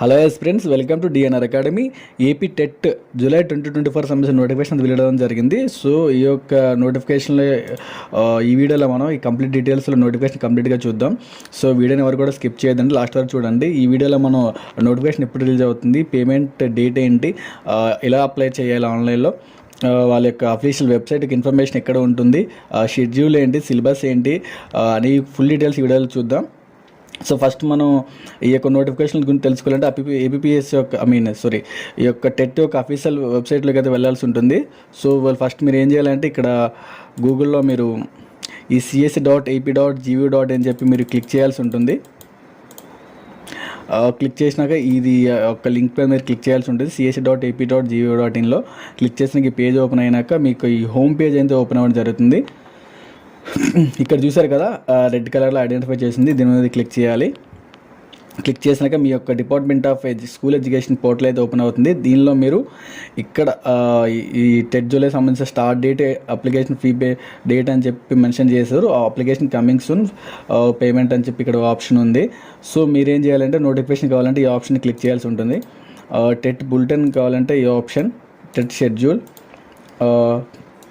Hello yes friends welcome to DNR academy. AP TET July twenty twenty four సంబంధించిన notification వెళ్ళడం జరిగింది. So ఈ యొక్క నోటిఫికేషన్లో ఈ వీడియోలో మనం ఈ కంప్లీట్ డీటెయిల్స్లో నోటిఫికేషన్ కంప్లీట్గా చూద్దాం. సో వీడియోని ఎవరు కూడా స్కిప్ చేయదండి లాస్ట్ వరకు చూడండి. ఈ వీడియోలో మనం నోటిఫికేషన్ ఎప్పుడు రిలీజ్ అవుతుంది పేమెంట్ డేట్ ఏంటి ఎలా అప్లై చేయాలి ఆన్లైన్లో వాళ్ళ యొక్క అఫీషియల్ వెబ్సైట్కి ఇన్ఫర్మేషన్ ఎక్కడ ఉంటుంది షెడ్యూల్ ఏంటి సిలబస్ ఏంటి అని ఫుల్ డీటెయిల్స్ వీడియోలు చూద్దాం. సో ఫస్ట్ మనం ఈ యొక్క నోటిఫికేషన్ గురించి తెలుసుకోవాలంటే అపి ఏబిపిఎస్ యొక్క ఐ మీన్ సారీ ఈ యొక్క టెట్ యొక్క అఫీషియల్ వెబ్సైట్లోకి అయితే వెళ్ళాల్సి ఉంటుంది. సో వాళ్ళు ఫస్ట్ మీరు ఏం చేయాలంటే ఇక్కడ గూగుల్లో మీరు ఈ CSC dot AP dot GV dot అని చెప్పి మీరు క్లిక్ చేయాల్సి ఉంటుంది. క్లిక్ చేసినాక ఇది ఒక లింక్ పైన మీరు క్లిక్ చేయాల్సి ఉంటుంది. CSC dot AP dot GV dot ఇన్లో click చేసిన ఈ పేజ్ ఓపెన్ అయినాక మీకు ఈ హోమ్ పేజ్ అయితే ఓపెన్ అవ్వడం జరుగుతుంది. ఇక్కడ చూసారు కదా రెడ్ కలర్లో ఐడెంటిఫై చేసింది దీని మీద క్లిక్ చేయాలి. క్లిక్ చేసినాక మీ యొక్క department of edu school education portal అయితే ఓపెన్ అవుతుంది. దీనిలో మీరు ఇక్కడ ఈ- ఈ టెట్ జూలై సంబంధించిన start date application fee pay date అని చెప్పి మెన్షన్ చేశారు. ఆ అప్లికేషన్ కమింగ్ సూన్ పేమెంట్ అని చెప్పి ఇక్కడ ఆప్షన్ ఉంది. సో మీరేం చేయాలంటే నోటిఫికేషన్ కావాలంటే ఈ ఆప్షన్ క్లిక్ చేయాల్సి ఉంటుంది. టెట్ బులెటిన్ కావాలంటే ఈ option TET schedule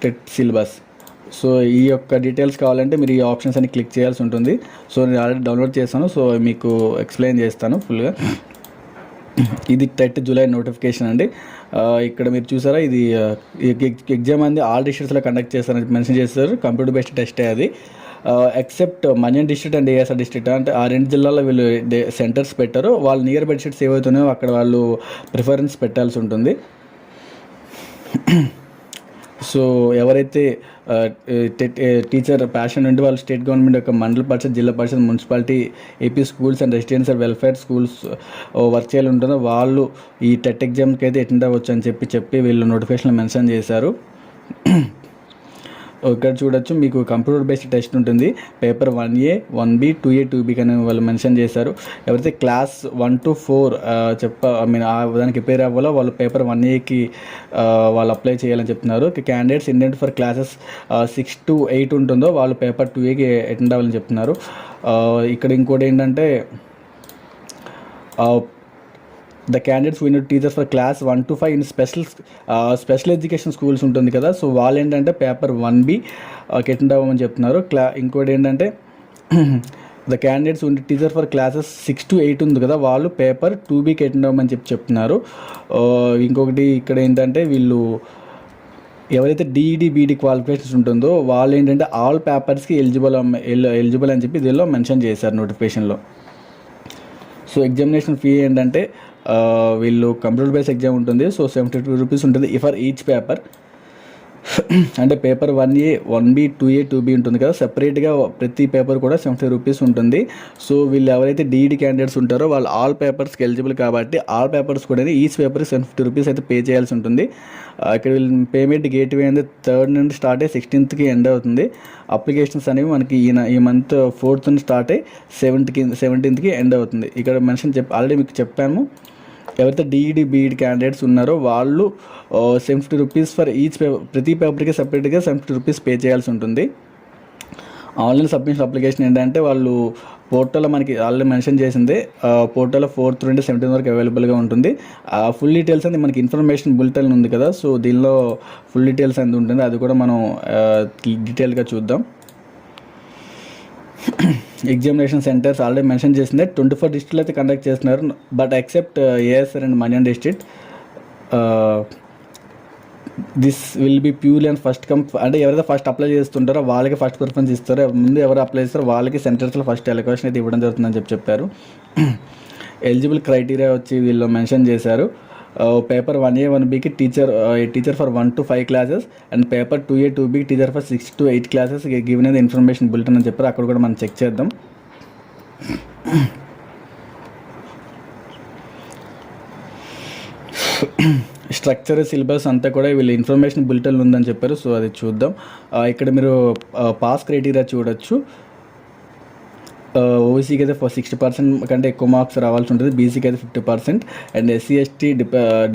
TET syllabus. So ఈ యొక్క డీటెయిల్స్ కావాలంటే మీరు ఈ ఆప్షన్స్ అని క్లిక్ చేయాల్సి ఉంటుంది. సో నేను ఆల్రెడీ డౌన్లోడ్ చేస్తాను సో మీకు ఎక్స్ప్లెయిన్ చేస్తాను ఫుల్గా ఇది థర్టీ జూలై నోటిఫికేషన్ అండి. ఇక్కడ మీరు చూసారా? ఇది ఎగ్జామ్ అనేది ఆల్ డిస్ట్రిక్ట్స్లో కండక్ట్ చేస్తారని మెన్షన్ చేస్తారు కంప్యూటర్ బేస్డ్ టెస్టే అది. Except Manyam district and ASR district అంటే ఆ రెండు జిల్లాల్లో వీళ్ళు సెంటర్స్ పెట్టారు. వాళ్ళు నియర్ బై డిస్ట్రిక్ట్స్ ఏవైతున్నాయో అక్కడ వాళ్ళు ప్రిఫరెన్స్ పెట్టాల్సి ఉంటుంది. సో ఎవరైతే టీచర్ ప్యాషన్ ఉంటే వాళ్ళు స్టేట్ గవర్నమెంట్ యొక్క mandal parishad zilla parishad municipality AP schools and residential welfare schools work చేయాలి ఉంటుందో వాళ్ళు ఈ టెట్ ఎగ్జామ్కి అయితే అటెండ్ అవ్వచ్చు అని చెప్పి చెప్పి వీళ్ళు నోటిఫికేషన్లో మెన్షన్ చేశారు. ఇక్కడ చూడొచ్చు మీకు కంప్యూటర్ బేస్డ్ టెస్ట్ ఉంటుంది. Paper one A one B two A two B కానీ వాళ్ళు మెన్షన్ చేశారు. ఎవరైతే క్లాస్ వన్ టు ఫోర్ చెప్ప ఐ మీన్ దానికి ప్రిపేర్ అవ్వాలో వాళ్ళు పేపర్ వన్ ఏకి వాళ్ళు అప్లై చేయాలని చెప్తున్నారు. Candidates Indian for classes six to eight ఉంటుందో వాళ్ళు పేపర్ టూ ఏకి అటెండ్ అవ్వాలని చెప్తున్నారు. ఇక్కడ ఇంకోటి ఏంటంటే the candidates win teachers for class one to five in special special education schools ఉంటుంది కదా. సో వాళ్ళు ఏంటంటే పేపర్ వన్ బి కెటెండ్ అవ్వమని చెప్తున్నారు. క్లా ఇంకోటి ఏంటంటే ద క్యాండిడేట్స్ ఉండే teacher for classes six to eight ఉంది కదా. వాళ్ళు పేపర్ టూ బీకి అటెండ్ అవ్వమని చెప్పి చెప్తున్నారు. Uh, ఇంకొకటి ఇక్కడ ఏంటంటే వీళ్ళు ఎవరైతే డిఈడి బీఈడి క్వాలిఫికేషన్స్ ఉంటుందో వాళ్ళు ఏంటంటే ఆల్ పేపర్స్కి ఎలిజిబుల్ ఎలిజిబుల్ అని చెప్పి దీనిలో మెన్షన్ చేశారు నోటిఫికేషన్లో సో ఎగ్జామినేషన్ ఫీ ఏంటంటే వీళ్ళు కంప్యూటర్ బేస్ ఎగ్జామ్ ఉంటుంది సో సెవెంటీ టూ రూపీస్ ఉంటుంది ఫర్ ఈచ్ పేపర్ అంటే paper one A one B two A two B ఉంటుంది కదా. సెపరేట్గా ప్రతి పేపర్ కూడా సెవెంటీ రూపీస్ ఉంటుంది. సో వీళ్ళు ఎవరైతే డీఈడి క్యాండిడేట్స్ ఉంటారో వాళ్ళు ఆల్ పేపర్స్కి ఎలిజిబుల్ కాబట్టి ఆల్ పేపర్స్ కూడా each paper seven fifty rupees అయితే పే చేయాల్సి ఉంటుంది. ఇక్కడ వీళ్ళు పేమెంట్ గేట్ వే అనేది థర్డ్ నుండి స్టార్ట్ అయ్యి సిక్స్టీన్త్కి ఎండ్ అవుతుంది. అప్లికేషన్స్ అనేవి మనకి ఈయన ఈ మంత్ ఫోర్త్ నుండి స్టార్ట్ అయ్యి సెవెంత్కి సెవెంటీన్త్కి ఎండ్ అవుతుంది. ఇక్కడ మెన్షన్ చెప్ ఆల్రెడీ మీకు చెప్పాము ఎవరైతే డిఈడి బీఈడి క్యాండిడేట్స్ ఉన్నారో వాళ్ళు seventy rupees for each paper ప్రతి పేపర్కి సపరేట్గా సెవెంటీ రూపీస్ పే చేయాల్సి ఉంటుంది. ఆన్లైన్ సబ్మిషన్ అప్లికేషన్ ఏంటంటే వాళ్ళు పోర్టల్లో మనకి ఆల్రెడీ మెన్షన్ చేసింది పోర్టల్లో ఫోర్త్ నుండి సెవెంటీన్ వరకు అవైలబుల్గా ఉంటుంది. ఆ ఫుల్ డీటెయిల్స్ అనేది మనకి ఇన్ఫర్మేషన్ బులెటిన్ ఉంది కదా సో దీనిలో ఫుల్ డీటెయిల్స్ అనేది ఉంటుంది. అది కూడా మనం డీటెయిల్గా చూద్దాం. ఎగ్జామినేషన్ సెంటర్స్ ఆల్రెడీ మెన్షన్ చేసింది. ట్వంటీ ఫోర్ డిస్ట్రిక్ట్లు అయితే కండక్ట్ చేస్తున్నారు. But except ASR and Manyam district this will be pure and first come అంటే ఎవరైతే ఫస్ట్ అప్లై చేస్తుంటారో వాళ్ళకి ఫస్ట్ ప్రిఫరెన్స్ ఇస్తారో ముందు ఎవరు అప్లై చేస్తారో వాళ్ళకి సెంటర్స్లో ఫస్ట్ ఎలక్షన్ అయితే ఇవ్వడం జరుగుతుందని చెప్పి చెప్పారు. ఎలిజిబుల్ క్రైటీరియా వచ్చి వీళ్ళు మెన్షన్ చేశారు. పేపర్ వన్ ఏ వన్ బీకి teacher teacher for one to five classes and paper two A two బీకి teacher for six to eight classes given అనేది ఇన్ఫర్మేషన్ బులెటిన్ అని చెప్పారు. అక్కడ కూడా మనం చెక్ చేద్దాం. స్ట్రక్చర్ సిలబస్ అంతా కూడా వీళ్ళు ఇన్ఫర్మేషన్ బులెటిన్ ఉందని చెప్పారు. సో అది చూద్దాం. ఇక్కడ మీరు పాస్ క్రైటీరియా చూడొచ్చు. Uh, ఓసీకి అయితే సిక్స్టీ పర్సెంట్ కంటే ఎక్కువ మార్క్స్ రావాల్సి ఉంటుంది. బీసీకి అయితే fifty percent and SC ST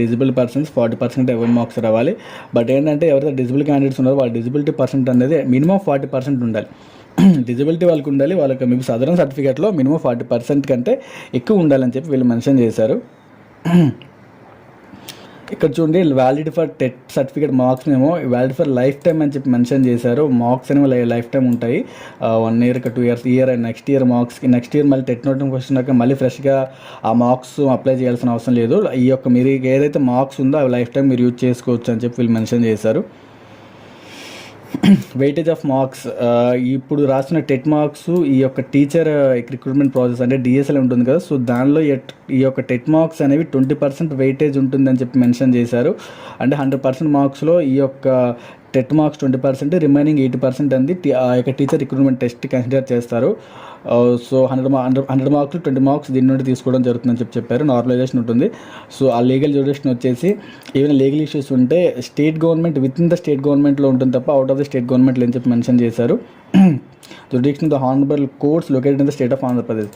disable persons forty percent ఎవరి మార్క్స్ రావాలి. బట్ ఏంటంటే ఎవరైతే డిజిబుల్ క్యాండిడేట్స్ ఉన్నారో వాళ్ళ డిజిబిలిటీ పర్సెంట్ అనేది మినిమం ఫార్టీ పర్సెంట్ ఉండాలి. డిజిబిలిటీ వాళ్ళకి ఉండాలి. వాళ్ళకి మీకు సదరన్ సర్టిఫికేట్లో మినిమం ఫార్టీ పర్సెంట్ కంటే ఎక్కువ ఉండాలని చెప్పి వీళ్ళు మెన్షన్ చేశారు. ఇక్కడ చూడండి valid for TET certificate marks ఏమో వ్యాలిడ్ ఫర్ లైఫ్ టైం అని చెప్పి మెన్షన్ చేశారు. మార్క్స్ అనేవి లైఫ్ టైం ఉంటాయి. One year two years year and next year మార్క్స్కి నెక్స్ట్ ఇయర్ మళ్ళీ టెట్ నోటిఫికేషన్ వచ్చినాక మళ్ళీ ఫ్రెష్గా ఆ మార్క్స్ అప్లై చేయాల్సిన అవసరం లేదు. ఈ యొక్క మీరు ఏదైతే మార్క్స్ ఉందో అవి లైఫ్ టైం మీరు యూజ్ చేసుకోవచ్చు అని చెప్పి వీళ్ళు మెన్షన్ చేశారు. వెయిటేజ్ ఆఫ్ మార్క్స్ ఇప్పుడు రాసిన టెట్ మార్క్స్ ఈ యొక్క టీచర్ రిక్రూట్మెంట్ ప్రాసెస్ అంటే డిఎస్ఎల్ ఉంటుంది కదా సో దానిలో ఎట్- ఈ యొక్క టెట్ మార్క్స్ అనేవి ట్వంటీ పర్సెంట్ వెయిటేజ్ ఉంటుందని చెప్పి మెన్షన్ చేశారు. అంటే హండ్రెడ్ పర్సెంట్ మార్క్స్లో ఈ యొక్క TET marks twenty percent remaining eighty percent అంది ఆ యొక్క టీచర్ రిక్రూట్మెంట్ టెస్ట్ కన్సిడర్ చేస్తారు. సో హండ్రెడ్ మా hundred hundred marks twenty marks దీని నుండి తీసుకోవడం జరుగుతుందని చెప్పి చెప్పారు. నార్మలైజేషన్ ఉంటుంది. సో ఆ లీగల్ జ్యూరిడిక్షన్ వచ్చేసి ఏమైనా లీగల్ ఇష్యూస్ ఉంటే state government within the state గవర్నమెంట్లో ఉంటుంది తప్ప అవుట్ ఆఫ్ ద స్టేట్ గవర్నమెంట్లో అని చెప్పి మెన్షన్ చేశారు. Jurisdiction the honourable courts located in the state of Andhra Pradesh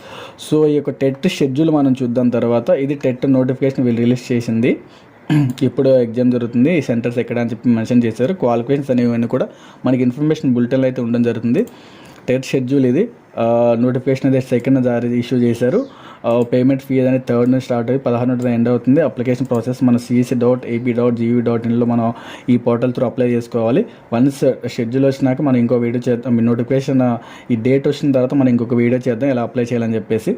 so ఈ యొక్క టెట్ షెడ్యూల్ మనం చూద్దాం తర్వాత. ఇది టెట్ నోటిఫికేషన్ వీళ్ళు రిలీజ్ చేసింది. ఇప్పుడు ఎగ్జామ్ జరుగుతుంది. ఈ సెంటర్స్ ఎక్కడ అని చెప్పి మెన్షన్ చేశారు. క్వాలిఫికేషన్స్ అనేవన్నీ కూడా మనకి ఇన్ఫర్మేషన్ బులెటిన్లో అయితే ఉండడం జరుగుతుంది. టెట్ షెడ్యూల్ ఇది. నోటిఫికేషన్ అనేది సెకండ్ జారీ ఇష్యూ చేశారు. పేమెంట్ ఫీ అనేది థర్డ్ నుంచి స్టార్ట్ అయ్యి పదహారు నుండి ఎండ్ అవుతుంది. అప్లికేషన్ ప్రాసెస్ మన CSC dot AP dot GV dot ఇన్లో మనం ఈ పోర్టల్ త్రూ అప్లై చేసుకోవాలి. వన్స్ షెడ్యూల్ వచ్చినాక మనం ఇంకో వీడియో చేద్దాం. నోటిఫికేషన్ ఈ డేట్ వచ్చిన తర్వాత మనం ఇంకొక వీడియో చేద్దాం. ఎలా అప్లై చేయాలని చెప్పేసి.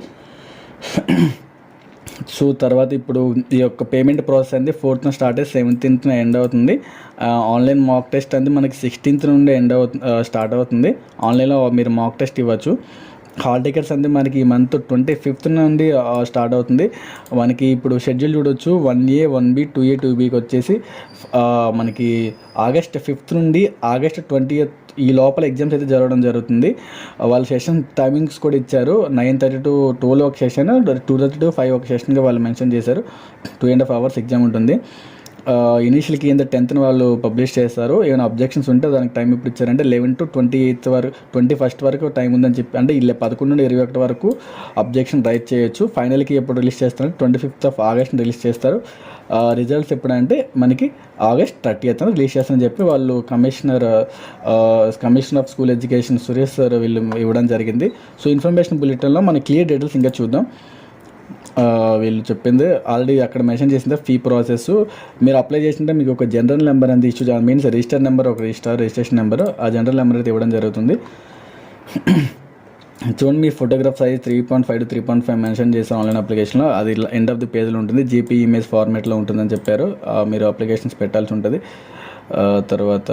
సో తర్వాత ఇప్పుడు ఈ యొక్క పేమెంట్ ప్రాసెస్ అనేది ఫోర్త్న స్టార్ట్ అయ్యి సెవెంటీన్త్న ఎండ్ అవుతుంది. ఆన్లైన్ మాక్ టెస్ట్ అనేది మనకి సిక్స్టీన్త్ నుండి ఎండ్ అవుతుంది స్టార్ట్ అవుతుంది. ఆన్లైన్లో మీరు మాక్ టెస్ట్ ఇవ్వచ్చు. హాల్ టికెట్స్ అంటే మనకి ఈ మంత్ ట్వంటీ ఫిఫ్త్ నుండి స్టార్ట్ అవుతుంది. మనకి ఇప్పుడు షెడ్యూల్ చూడొచ్చు. One A one B two A two బీకి వచ్చేసి మనకి ఆగస్ట్ ఫిఫ్త్ నుండి ఆగస్ట్ ట్వంటీ ఈ లోపల ఎగ్జామ్స్ అయితే జరగడం జరుగుతుంది. వాళ్ళ సెషన్ టైమింగ్స్ కూడా ఇచ్చారు. నైన్ థర్టీ టు ట్వెల్వ్ ఒక session two thirty to five ఒక సెషన్గా వాళ్ళు మెన్షన్ చేశారు. Two and half hours exam ఉంటుంది. ఇనిషియల్కి ఏంటంటే టెన్త్ని వాళ్ళు పబ్లిష్ చేస్తారు ఏమైనా అబ్జెక్షన్స్ ఉంటే దానికి టైం ఇప్పుడు ఇచ్చారంటే లెవెన్ టు ట్వంటీ ఎయిత్ వరకు ట్వంటీ ఫస్ట్ వరకు టైం ఉందని చెప్పి అంటే ఇలా పదకొండు నుండి ఇరవై ఒకటి వరకు అబ్జెక్షన్ రైట్ చేయొచ్చు. ఫైనల్కి ఎప్పుడు రిలీజ్ చేస్తారు twenty fifth of August release చేస్తారు. రిజల్ట్స్ ఎప్పుడంటే మనకి ఆగస్ట్ థర్టీ ఎయిత్ రిలీజ్ చేస్తారని చెప్పి వాళ్ళు commissioner commissioner of school education Suresh sir వీళ్ళు ఇవ్వడం జరిగింది. సో ఇన్ఫర్మేషన్ బులెటిన్లో మన క్లియర్ డీటెయిల్స్ ఇంకా చూద్దాం. వీళ్ళు చెప్పింది ఆల్రెడీ అక్కడ మెన్షన్ చేసింది ఫీ ప్రాసెస్ మీరు అప్లై చేసింటే మీకు ఒక జనరల్ నెంబర్ అనేది ఇష్యూ మీన్స్ రిజిస్టర్ నెంబర్ ఒక రిజిస్టర్ రిజిస్ట్రేషన్ నెంబర్ ఆ జనరల్ నెంబర్ అయితే ఇవ్వడం జరుగుతుంది. చూడండి మీ photograph size three point five to three point five mention చేసిన ఆన్లైన్ అప్లికేషన్లో అది ఎండ్ ఆఫ్ ది పేజ్లో ఉంటుంది. జీపీ ఇమేజ్ ఫార్మేట్లో ఉంటుందని చెప్పారు. మీరు అప్లికేషన్స్ పెట్టాల్సి ఉంటుంది. తర్వాత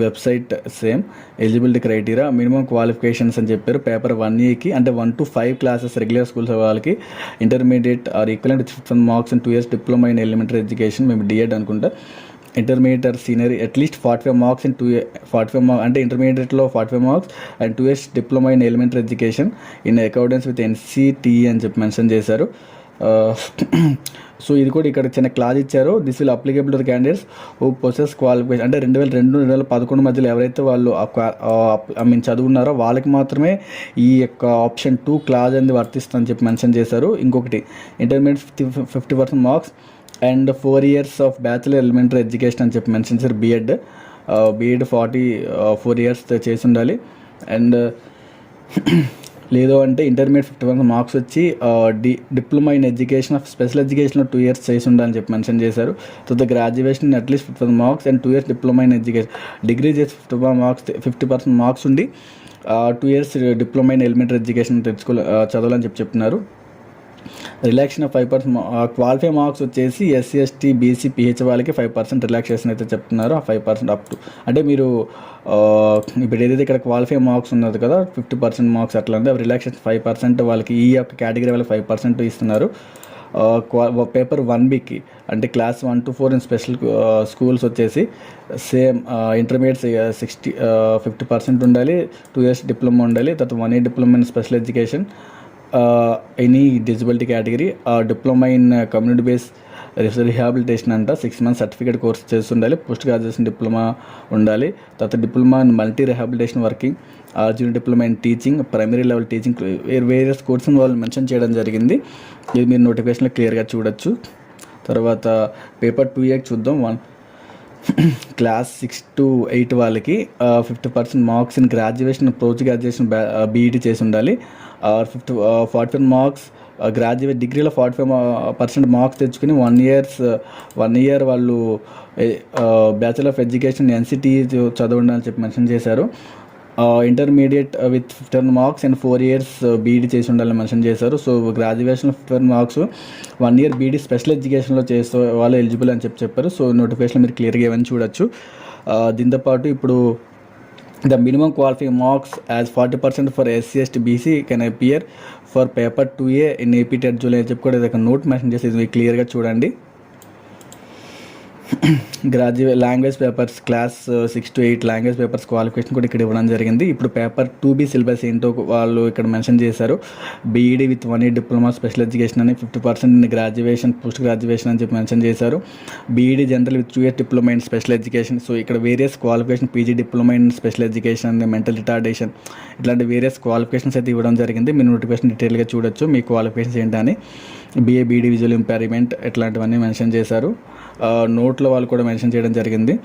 website same eligibility criteria minimum qualifications అని చెప్పారు. పేపర్ వన్ ఏకి అంటే one to five classes regular schools వాళ్ళకి intermediate or equivalent fifth marks and two years diploma in elementary education మేము డిఎడ్ అనుకుంటా. Intermediate or senior at least forty five marks in two forty five marks అంటే ఇంటర్మీడియట్లో forty five marks and two years diploma in elementary education in accordance with NCT అని చెప్పి mention చేశారు. Uh, so ఇది కూడా ఇక్కడ చిన్న క్లాజ్ ఇచ్చారు. This will applicable to candidates who process qualification అంటే రెండు వేల రెండు రెండు వేల పదకొండు మధ్యలో ఎవరైతే వాళ్ళు ఐ మీన్ చదువున్నారో వాళ్ళకి మాత్రమే ఈ యొక్క ఆప్షన్ టూ క్లాజ్ అనేది వర్తిస్తుందని చెప్పి మెన్షన్ చేశారు. ఇంకొకటి intermediate fifty fifty percent marks and four years of bachelor elementary education అని చెప్పి మెన్షన్ చేశారు BEd BEd forty four years చేసి ఉండాలి. అండ్ లేదు అంటే ఇంటర్మీడియట్ ఫిఫ్టీ వన్ మార్క్స్ వచ్చి D diploma in education of special ఎడ్యుకేషన్లో టూ ఇయర్స్ చేసి ఉండాలని చెప్పి మెన్షన్ చేశారు. తర్వాత graduation at least fifty one marks and two years diploma in education. Degree చేసి fifty one marks fifty percent marks ఉండి two years diploma in elementary education తెచ్చుకో చదవాలని చెప్పి చెప్తున్నారు. Relaxation of five percent qualify marks వచ్చేసి SC ST BC PH వాళ్ళకి five percent relaxation అయితే చెప్తున్నారు. ఆ ఫైవ్ పర్సెంట్ అప్ టు అంటే మీరు ఇప్పుడు ఏదైతే ఇక్కడ క్వాలిఫై మార్క్స్ ఉన్నది కదా ఫిఫ్టీ పర్సెంట్ మార్క్స్ అట్లా అంటే రిలాక్సేషన్ ఫైవ్ పర్సెంట్ వాళ్ళకి ఈ యొక్క కేటగిరీ వాళ్ళకి ఫైవ్ పర్సెంట్ ఇస్తున్నారు. పేపర్ వన్ బికి అంటే class one to four in special schools వచ్చేసి same intermediate sixty fifty percent ఉండాలి టూ ఇయర్స్ డిప్లొమా ఉండాలి తర్వాత one year diploma in special education any disability category diploma in community base rehabilitation అంట six months certificate course చేసి ఉండాలి post graduation diploma ఉండాలి. తర్వాత diploma in multi rehabilitation working junior diploma in teaching primary level teaching various కోర్సును వాళ్ళు mention చేయడం జరిగింది. ఇది మీరు నోటిఫికేషన్లో క్లియర్గా చూడొచ్చు. తర్వాత పేపర్ టూ ఇయర్ చూద్దాం one class six to eight వాళ్ళకి fifty percent marks in graduation post graduation BEd చేసి ఉండాలి. Fifty forty five marks graduate డిగ్రీలో ఫార్టీ ఫైవ్ పర్సెంట్ మార్క్స్ తెచ్చుకుని వన్ ఇయర్స్ వన్ ఇయర్ వాళ్ళు బ్యాచులర్ ఆఫ్ ఎడ్యుకేషన్ ఎన్సిటీ చదవండి అని చెప్పి మెన్షన్ చేశారు. Intermediate with fifteen marks and four years BEd చేసి ఉండాలని మెన్షన్ చేశారు. So graduation fifteen marks one year BEd special ఎడ్యుకేషన్లో చేసే వాళ్ళు ఎలిజిబుల్ అని చెప్పి చెప్పారు. సో నోటిఫికేషన్ మీరు క్లియర్గా ఏమని చూడొచ్చు. దీంతోపాటు దీంతో పాటు ఇప్పుడు the minimum qualifying marks as forty percent for SC ST BC can appear for paper two A in AP TET July అని చెప్పి కూడా ఇది ఒక నోట్ మెన్షన్ చేసి ఇది క్లియర్గా చూడండి. Graduate language papers class six to eight language papers qualification కూడా ఇక్కడ ఇవ్వడం జరిగింది. ఇప్పుడు పేపర్ టూ బీ సిలబస్ ఏంటో వాళ్ళు ఇక్కడ మెన్షన్ చేశారు. B Ed with one year diploma special education అని fifty percent graduation post graduation అని చెప్పి మెన్షన్ చేశారు. B Ed general with two year diploma in special education so ఇక్కడ various qualification PG diploma in special education mental retardation ఇట్లాంటి various qualifications అయితే ఇవ్వడం జరిగింది. మీరు నోటిఫికేషన్ డీటెయిల్గా చూడొచ్చు మీ క్వాలిఫికేషన్స్ ఏంటని. బీఏ బీడీ విజువల్ ఇంపారిమెంట్ ఇట్లాంటివన్నీ మెన్షన్ చేశారు. నోట్లో వాళ్ళు కూడా మెన్షన్ చేయడం జరిగింది.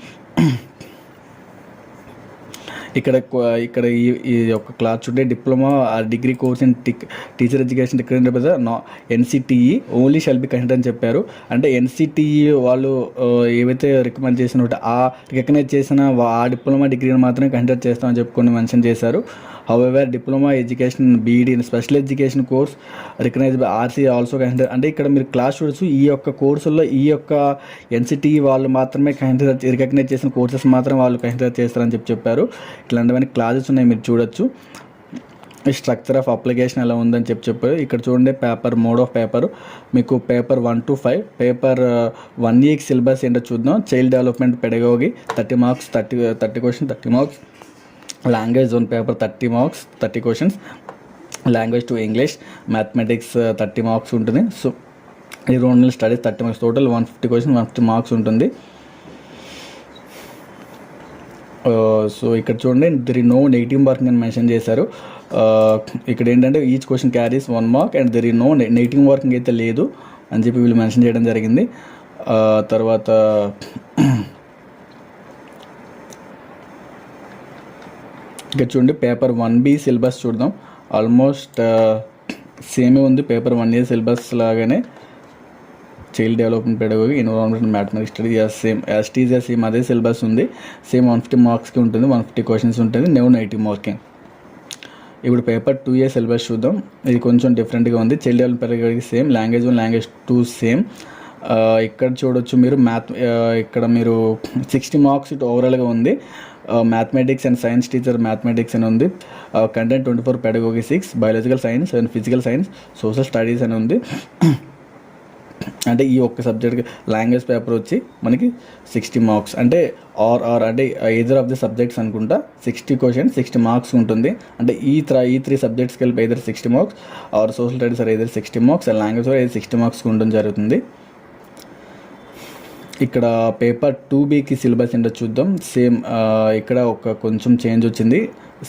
ఇక్కడ ఇక్కడ ఈ ఈ యొక్క క్లాస్ చూడే డిప్లొమా ఆ డిగ్రీ కోర్స్ ఇన్ టిక్ టీచర్ ఎడ్యుకేషన్ డిగ్రీ నా NCTE only shall be consider అని చెప్పారు. అంటే ఎన్సిటిఈ వాళ్ళు ఏవైతే రికమెండ్ చేసిన ఆ రికగ్నైజ్ చేసిన వా- ఆ డిప్లొమా డిగ్రీని మాత్రమే కన్సిడర్ చేస్తామని చెప్పుకొని మెన్షన్ చేశారు. However diploma education BEd special education course recognise by RC also consider అంటే ఇక్కడ మీరు క్లాస్ చూడొచ్చు ఈ యొక్క కోర్సుల్లో ఈ యొక్క ఎన్సిటీ వాళ్ళు మాత్రమే కన్సిడర్ రికగ్నైజ్ చేసిన కోర్సెస్ మాత్రం వాళ్ళు కన్సిడర్ చేస్తారని చెప్పి చెప్పారు. ఇట్లాంటివన్నీ క్లాసెస్ ఉన్నాయి మీరు చూడొచ్చు. స్ట్రక్చర్ ఆఫ్ అప్లికేషన్ ఎలా ఉందని చెప్పి చెప్పారు. ఇక్కడ చూడండి పేపర్ మోడ్ ఆఫ్ పేపర్ మీకు paper one to five paper one week syllabus ఏంటో చూద్దాం. Child development pedagogy thirty marks thirty thirty question thirty marks language zone paper thirty marks thirty questions language two English mathematics thirty marks ఉంటుంది. So ఈ రెండు studies thirty marks total one fifty question one fifty marks ఉంటుంది. So ఇక్కడ చూడండి there no negative marking అని mention చేశారు. ఇక్కడ ఏంటంటే each question carries one mark and there is no negative marking అయితే లేదు అని చెప్పి వీళ్ళు మెన్షన్ చేయడం జరిగింది. తర్వాత ఇక్కడ చూడండి పేపర్ వన్ బి సిలబస్ చూద్దాం ఆల్మోస్ట్ సేమే ఉంది పేపర్ వన్ ఇయర్ సిలబస్ లాగానే. Child development pedagogy environment mathematics study same as these same అదే సిలబస్ ఉంది. సేమ్ వన్ ఫిఫ్టీ మార్క్స్కి ఉంటుంది వన్ ఫిఫ్టీ క్వశ్చన్స్ ఉంటుంది నెవ్ నైంటీ మార్కింగ్ ఇప్పుడు పేపర్ టూ ఇయర్ సిలబస్ చూద్దాం. ఇది కొంచెం డిఫరెంట్గా ఉంది. Child development same language one language two same. ఇక్కడ చూడొచ్చు మీరు మ్యాథ్ ఇక్కడ మీరు సిక్స్టీ మార్క్స్ ఇటు ఓవరాల్గా ఉంది. Mathematics and science teacher mathematics అని ఉంది. Content twenty four pedagogy six biological science and physical science social studies అని ఉంది. అంటే ఈ ఒక్క సబ్జెక్ట్ లాంగ్వేజ్ పేపర్ వచ్చి మనకి సిక్స్టీ మార్క్స్ అంటే ఆర్ ఆర్ అంటే ఎదర్ ఆఫ్ ది సబ్జెక్ట్స్ అనుకుంటా సిక్స్టీ క్వశ్చన్ సిక్స్టీ మార్క్స్ ఉంటుంది. అంటే ఈ త్ర ఈ త్రీ సబ్జెక్ట్స్కి వెళ్ళి either sixty marks or social studies or either sixty marks and language either sixty marks ఉండడం జరుగుతుంది. ఇక్కడ పేపర్ టూ బీకి సిలబస్ ఏంటో చూద్దాం. సేమ్ ఇక్కడ ఒక కొంచెం చేంజ్ వచ్చింది.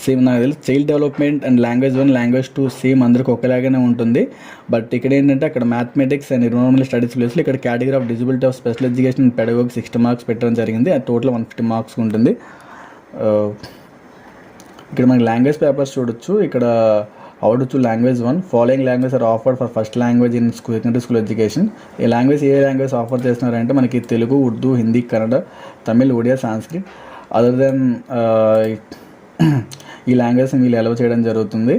సేమ్ నాకు తెలిసి child development and language one language two same అందరికి ఒకలాగానే ఉంటుంది. బట్ ఇక్కడ ఏంటంటే అక్కడ మ్యాథమెటిక్స్ అండ్ ఇరవై స్టడీస్ ప్లేస్లో ఇక్కడ category of disability of special education పెడగోకి sixty marks పెట్టడం జరిగింది. అది టోటల్ వన్ ఫిఫ్టీ మార్క్స్ ఉంటుంది. ఇక్కడ మనకి లాంగ్వేజ్ పేపర్స్ చూడొచ్చు. ఇక్కడ how to choose language one following language are offered for first language in school secondary school education ఈ language ఏ లాంగ్వేజ్ ఆఫర్ చేస్తున్నారంటే మనకి Telugu Urdu Hindi Kannada Tamil Odia Sanskrit. Other than uh, ఈ లాంగ్వేజ్ వీళ్ళు ఎలవ్ చేయడం జరుగుతుంది.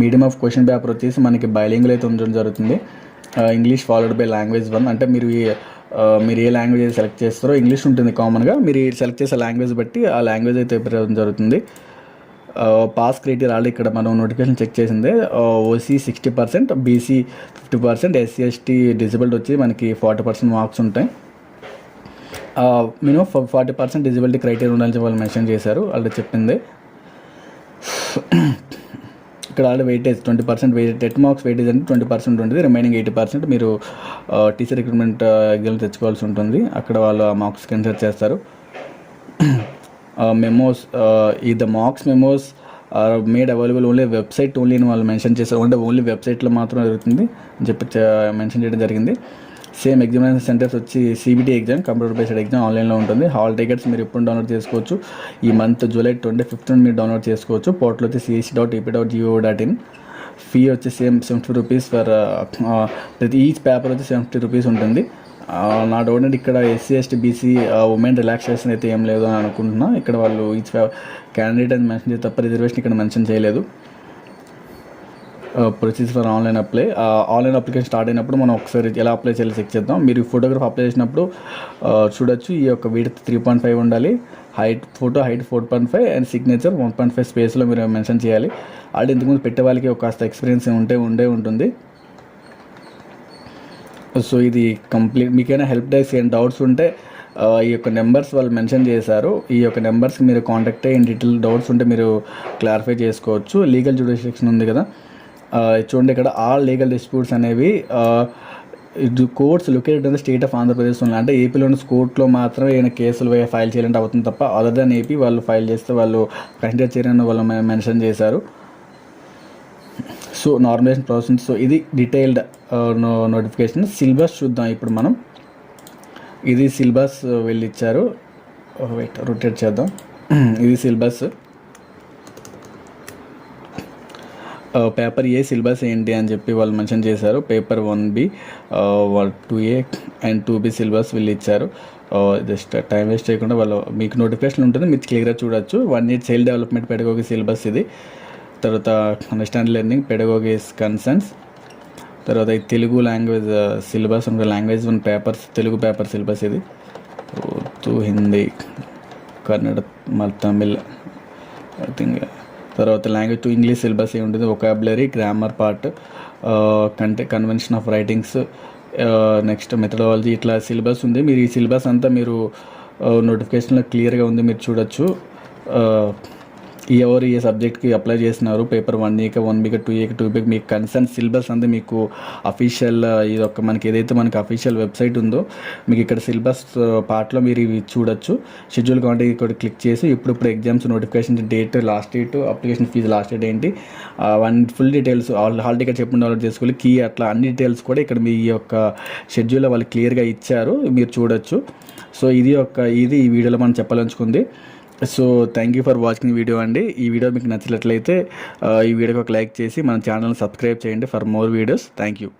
మీడియం ఆఫ్ క్వశ్చన్ పేపర్ వచ్చేసి మనకి బైలింగ్లో అయితే ఉండడం జరుగుతుంది. English followed by language one అంటే మీరు ఈ, uh, మీరు ఏ లాంగ్వేజ్ సెలెక్ట్ చేస్తారో ఇంగ్లీష్ ఉంటుంది కామన్గా మీరు సెలెక్ట్ చేసే లాంగ్వేజ్ బట్టి ఆ లాంగ్వేజ్ అయితే జరుగుతుంది. పాస్ క్రైటీరియా ఆల్రెడీ ఇక్కడ మనం నోటిఫికేషన్ చెక్ చేసిందే OC sixty percent BC fifty percent SC ST disability వచ్చి మనకి ఫార్టీ పర్సెంట్ మార్క్స్ ఉంటాయి. Minimum forty percent disability criteria ఉండాలని వాళ్ళు మెన్షన్ చేశారు ఆల్రెడీ చెప్పింది. ఇక్కడ already weightage twenty percent weight TET marks weightage అంటే ట్వంటీ పర్సెంట్ ఉంటుంది రిమైనింగ్ ఎయిటీ పర్సెంట్ మీరు టీచర్ రిక్రూట్మెంట్ ఎగ్జామ్ తెచ్చుకోవాల్సి ఉంటుంది అక్కడ వాళ్ళు ఆ మార్క్స్ కన్సిడర్ చేస్తారు. మెమోస్ ఈ the marks memos are made available only website only అని వాళ్ళు మెన్షన్ చేశారు. అంటే ఓన్లీ వెబ్సైట్లో మాత్రం జరుగుతుంది అని చెప్పి మెన్షన్ చేయడం జరిగింది. సేమ్ ఎగ్జామినేషన్ సెంటర్స్ వచ్చి CBT exam computer based exam ఆన్లైన్లో ఉంటుంది. హాల్ టికెట్స్ మీరు ఎప్పుడు డౌన్లోడ్ చేసుకోవచ్చు. ఈ మంత్ జూలై ట్వంటీ ఫిఫ్త్ మీరు డౌన్లోడ్ చేసుకోవచ్చు. పోర్టల్ వచ్చి CSC dot AP dot GO dot in fee వచ్చి సేమ్ సెవెంటీ రూపీస్ ఫర్ ప్రతి ఈచ్ పేపర్ వచ్చి సెవెంటీ రూపీస్ ఉంటుంది. నాట్ ఓన్లీ ఇక్కడ SC ST BC women relaxation అయితే ఏం లేదు అని అనుకుంటున్నా. ఇక్కడ వాళ్ళు ఈచ్ క్యాండిడేట్ అని మెన్షన్ చేస్తే తప్ప రిజర్వేషన్ ఇక్కడ మెన్షన్ చేయలేదు. Procedure for online apply online application start అయినప్పుడు మనం ఒకసారి ఎలా అప్లై చేయాలి చెక్ చేద్దాం. మీరు ఫోటోగ్రాఫ్ అప్లై చేసినప్పుడు చూడొచ్చు. ఈ యొక్క వీడిత్ త్రీ పాయింట్ ఫైవ్ ఉండాలి. Height photo height four point five and signature one point five స్పేస్లో మీరు మెన్షన్ చేయాలి. ఆల్రెడీ ఇంతకుముందు పెట్టే వాళ్ళకి ఒక కాస్త ఎక్స్పీరియన్స్ ఉంటే ఉండే ఉంటుంది. సో ఇది కంప్లీట్ మీకైనా హెల్ప్ డెస్క్ ఏం డౌట్స్ ఉంటే ఈ యొక్క నెంబర్స్ వాళ్ళు మెన్షన్ చేశారు. ఈ యొక్క నెంబర్స్కి మీరు కాంటాక్ట్ అయ్యి డీటెయిల్ డౌట్స్ ఉంటే మీరు క్లారిఫై చేసుకోవచ్చు. లీగల్ జ్యుడిషియక్షన్ ఉంది కదా. చూడండి ఇక్కడ ఆల్ లీగల్ డిస్ప్యూట్స్ అనేవి ఇది courts located in the state of Andhra Pradesh ఉన్నాయి అంటే ఏపీలోని కోర్టులో మాత్రమే ఏమైనా కేసులు ఫైల్ చేయాలంటే అవుతుంది తప్ప అదర్ దాన్ ఏపీ వాళ్ళు ఫైల్ చేస్తే వాళ్ళు కన్సిడర్ చేయాలని వాళ్ళు మెన్షన్ చేశారు. సో నార్మలైజేషన్ ప్రాసెస్ సో ఇది డీటెయిల్డ్ నోటిఫికేషన్ సిలబస్ చూద్దాం ఇప్పుడు మనం. ఇది సిలబస్ uh, వెళ్ళిచ్చారు. ఇచ్చారు వెయిట్ రొటేట్ చేద్దాం. ఇది సిలబస్ పేపర్ uh, ఏ సిలబస్ ఏంటి అని చెప్పి వాళ్ళు మెన్షన్ చేశారు. Paper one B two A and two B syllabus వీళ్ళు ఇచ్చారు జస్ట్ టైం వేస్ట్ చేయకుండా వాళ్ళు మీకు నోటిఫికేషన్ ఉంటుంది మీరు క్లియర్గా చూడొచ్చు. One year child development pedagogy syllabus ఇది. తర్వాత అండర్స్టాండ్ లెర్నింగ్ పెడగోగిస్ కన్సర్న్స్ తర్వాత ఈ తెలుగు లాంగ్వేజ్ సిలబస్ ఉంటుంది language one papers Telugu paper syllabus ఇది. ఉర్దూ హిందీ కన్నడ మళ్ళీ తమిళ్ ఐ థింక్ తర్వాత లాంగ్వేజ్ టు ఇంగ్లీష్ సిలబస్ ఏ ఉంటుంది. ఒకాబులరీ గ్రామర్ పార్ట్ కంటే convention of writings next methodology ఇట్లా సిలబస్ ఉంది. మీరు ఈ సిలబస్ అంతా మీరు uh, నోటిఫికేషన్లో క్లియర్గా ఉంది మీరు చూడొచ్చు. Uh, ఎవరు ఏ సబ్జెక్ట్కి అప్లై చేసినారు పేపర్ వన్ ఏక వన్ బీక టూ ఏక టూ బిక్ మీకు కన్సర్న్ సిలబస్ అంతా మీకు అఫీషియల్ ఇది ఒక మనకి ఏదైతే మనకి అఫీషియల్ వెబ్సైట్ ఉందో మీకు ఇక్కడ సిలబస్ పార్ట్లో మీరు ఇవి చూడొచ్చు. షెడ్యూల్ కాబట్టి ఇక్కడ క్లిక్ చేసి ఇప్పుడు ఇప్పుడు exams notification date last date application fee last date ఏంటి one full details all hall ticket చెప్పిన డౌన్లోడ్ చేసుకోవాలి. కీ అట్లా అన్ని డీటెయిల్స్ కూడా ఇక్కడ మీ యొక్క షెడ్యూల్లో వాళ్ళు క్లియర్గా ఇచ్చారు. మీరు చూడొచ్చు. సో ఇది ఒక ఇది ఈ వీడియోలో మనం చెప్పాలనుకుంది so thank you for watching video అండి. ఈ వీడియో మీకు నచ్చినట్లయితే uh, ఈ వీడియోకి ఒక లైక్ చేసి మన ఛానల్ని సబ్స్క్రైబ్ చేయండి for more videos thank you